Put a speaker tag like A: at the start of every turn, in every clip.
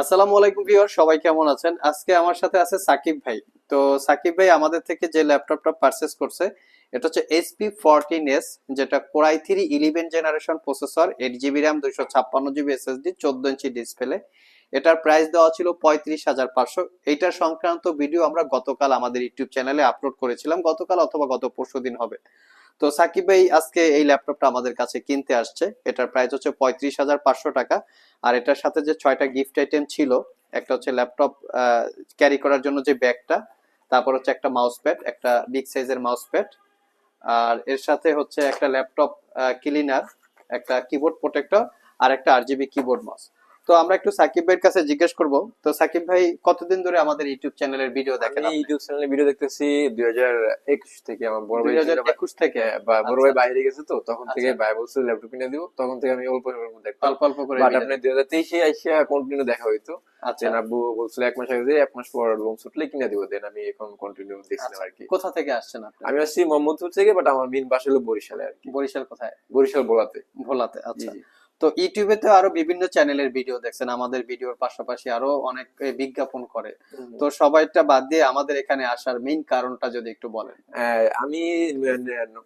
A: আসসালামু আলাইকুম ভিউয়ার, সবাই কেমন আছেন? আজকে আমার সাথে আছে সাকিব ভাই। তো সাকিব ভাই আমাদের থেকে যে ল্যাপটপটা পারচেস করছে, এটা হচ্ছে এইচপি ফোরটিন এস যেটা core i three eleven generation processor eight GB RAM দুইশো ছাপ্পান্ন জিবি এসএসডি চোদ্দ ইঞ্চি ডিসপ্লে এটার প্রাইস দেওয়া ছিল পঁয়ত্রিশ হাজার পাঁচশো। এইটার সংক্রান্ত ভিডিও আমরা গতকাল আমাদের ইউটিউব চ্যানেলে আপলোড করেছিলাম, গতকাল অথবা গত পরশু দিন হবে। তো সাকিব ভাই আজকে এই ল্যাপটপটা আমাদের কাছে কিনতে আসছে। এটার প্রাইস হচ্ছে পঁয়ত্রিশ হাজার পাঁচশো টাকা। আর এটার সাথে যে ছয়টা গিফট আইটেম ছিল, একটা হচ্ছে ল্যাপটপ ক্যারি করার জন্য যে ব্যাগটা, তারপর হচ্ছে একটা মাউস প্যাড একটা বিগ সাইজের মাউস প্যাড আর এর সাথে হচ্ছে একটা ল্যাপটপ ক্লিনার একটা কিবোর্ড প্রোটেক্টর আর একটা আরজিবি কিবোর্ড মাউস তো আমরা একটু সাকিব ভাইয়ের কাছে জিজ্ঞেস করব। তো সাকিব ভাই কতদিন ধরে আমাদের ইউটিউব চ্যানেলের ভিডিও দেখেন
B: আমি ইউটিউব চ্যানেলে ভিডিও দেখতেছি দুই হাজার একুশ থেকে আমার বড় ভাই
A: দুই হাজার
B: ছিল-
A: একুশ থেকে?
B: বা বড় ভাই
A: আচ্ছা।
B: বাইরে গেছে তো তখন থেকে
A: আচ্ছা।
B: ভাই বলছে ল্যাপটপ কিনে দিব তখন থেকে আমি অল্প অল্প দেখতাম।
A: অল্প অল্প করে
B: বাট আপনি দুই হাজার তেইশে আইসা কন্টিনিউ দেখা হইতো।
A: আচ্ছা।
B: আব্বু বলছিল এক মাস আগে যে এক মাস পর লোন সুটলে কিনে দিব দেন আমি এখন কন্টিনিউ দেখছিলাম আর কি।
A: কোথা থেকে আসছেন আপনি?
B: আমি আসছি মোহাম্মদপুর থেকে বাট আমার মেন বাসা হলো বরিশালে আর কি।
A: বরিশাল কোথায়?
B: বরিশাল বলাতে
A: ভোলাতে আচ্ছা। তো ইউটিউবে তো আরও বিভিন্ন চ্যানেলের ভিডিও দেখছেন আমাদের ভিডিওর পাশাপাশি আরও অনেক বিজ্ঞাপন করে। তো সবাইটা বাদ দিয়ে আমাদের এখানে আসার মেইন কারণটা যদি একটু বলেন।
B: আমি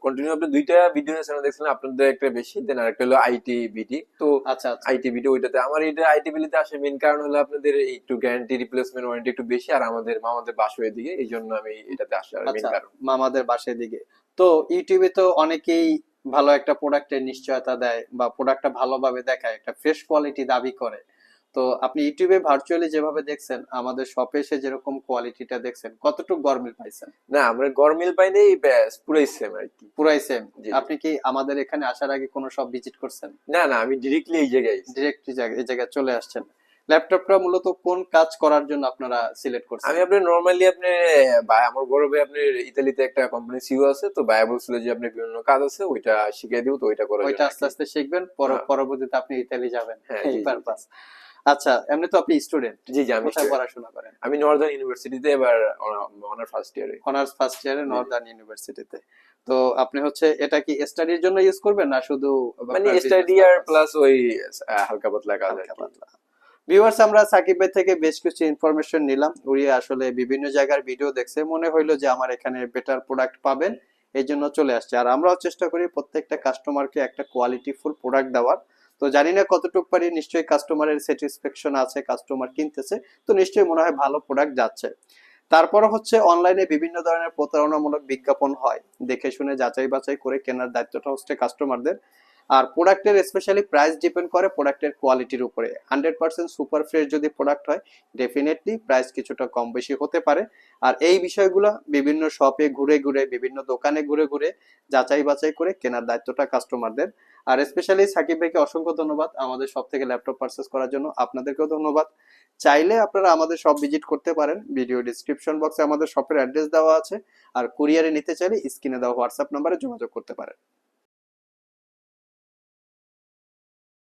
B: কন্টিনিউ আপনি দুইটা ভিডিও চ্যানেল দেখছিলাম আপনাদের একটা বেশি দেন আরেকটা হলো আইটি বিডি তো
A: আচ্ছা আচ্ছা।
B: আইটি ভিডিও ওইটাতে আমার এটা আইটি বিলিতে আসে মেইন কারণ হলো আপনাদের একটু গ্যারান্টি রিপ্লেসমেন্ট ওয়ারেন্টি একটু বেশি আর আমাদের মামাদের বাসো এদিকে এই জন্য আমি এটাতে আসার মেন
A: আচ্ছা
B: কারণ।
A: মামাদের বাসায় দিকে। তো ইউটিউবে তো অনেকেই ভালো একটা প্রোডাক্টের নিশ্চয়তা দেয় বা প্রোডাক্টটা ভালোভাবে দেখায় একটা ফ্রেশ কোয়ালিটি দাবি করে। তো আপনি ইউটিউবে ভার্চুয়ালি যেভাবে দেখছেন আমাদের শপে এসে যেরকম কোয়ালিটিটা দেখছেন কতটুকু গরমিল পাইছেন?
B: না আমরা গরমিল পাই নেই ব্যাস পুরাই সেম আর কি।
A: পুরাই সেম আপনি কি আমাদের এখানে আসার আগে কোনো সব ভিজিট করছেন?
B: না না আমি ডিরেক্টলি এই জায়গায় আইছি।
A: ডিরেক্ট এই জায়গায় চলে আসছেন। ল্যাপটপটা মূলত কোন কাজ করার জন্য আপনারা সিলেক্ট করছেন?
B: আমি আপনার নর্মালি আপনি ভাই আমার বড় ভাই আপনার ইতালিতে একটা কোম্পানি সিও আছে তো ভাই বলছিল যে আপনি বিভিন্ন কাজ আছে ওইটা শিখিয়ে দিব তো ওইটা করে
A: ওইটা আস্তে আস্তে শিখবেন পর-
B: হ্যাঁ।
A: পরবর্তীতে আপনি ইতালি যাবেন
B: হ্যাঁ,
A: এই পারপাস আচ্ছা এমনি তো আপনি স্টুডেন্ট
B: জি জি আমি
A: পড়াশোনা করেন?
B: আমি নর্দার্ন ইউনিভার্সিটিতে এবার অনার্স ফার্স্ট ইয়ারে
A: অনার্স ফার্স্ট ইয়ারে। নর্দার্ন ইউনিভার্সিটিতে তো আপনি হচ্ছে এটা কি স্টাডির জন্য ইউজ করবেন না শুধু
B: মানে স্টাডি আর প্লাস ওই হালকা পাতলা কাজ
A: হালকা পাতলা। ভিউয়ার্স আমরা সাকিব থেকে বেশ কিছু ইনফরমেশন নিলাম। উনি আসলে বিভিন্ন জায়গার ভিডিও দেখছে। মনে হইল যে আমার এখানে বেটার প্রোডাক্ট পাবেন। এই জন্য চলে আসছে। আর আমরাও চেষ্টা করি প্রত্যেকটা কাস্টমারকে একটা কোয়ালিটি ফুল প্রোডাক্ট দেওয়ার। তো জানি না কতটুকু পারি, নিশ্চয়ই কাস্টমারের স্যাটিসফ্যাকশন আছে কাস্টমার কিনতেছে। তো নিশ্চয়ই মনে হয় ভালো প্রোডাক্ট যাচ্ছে। তারপর হচ্ছে অনলাইনে বিভিন্ন ধরনের প্রতারণামূলক বিজ্ঞাপন হয়। দেখে শুনে যাচাই বাছাই করে কেনার দায়িত্বটা হচ্ছে কাস্টমারদের আর প্রোডাক্টের স্পেশালি প্রাইস ডিপেন্ড করে প্রোডাক্টের কোয়ালিটির উপরে। হান্ড্রেড পার্সেন্ট সুপার ফ্রেশ যদি প্রোডাক্ট হয় ডেফিনেটলি প্রাইস কিছুটা কম বেশি হতে পারে। আর এই বিষয়গুলো বিভিন্ন শপে ঘুরে ঘুরে, বিভিন্ন দোকানে ঘুরে ঘুরে যাচাই বাছাই করে কেনার দায়িত্বটা কাস্টমারদের আর স্পেশালি সাকিব ভাইকে অসংখ্য ধন্যবাদ আমাদের সব থেকে ল্যাপটপ পারচেস করার জন্য। আপনাদেরকেও ধন্যবাদ। চাইলে আপনারা আমাদের সব ভিজিট করতে পারেন। ভিডিও ডিসক্রিপশন বক্সে আমাদের শপের অ্যাড্রেস দেওয়া আছে। আর কুরিয়ারে নিতে চাইলে স্ক্রিনে দেওয়া হোয়াটসঅ্যাপ নাম্বারে যোগাযোগ করতে পারেন।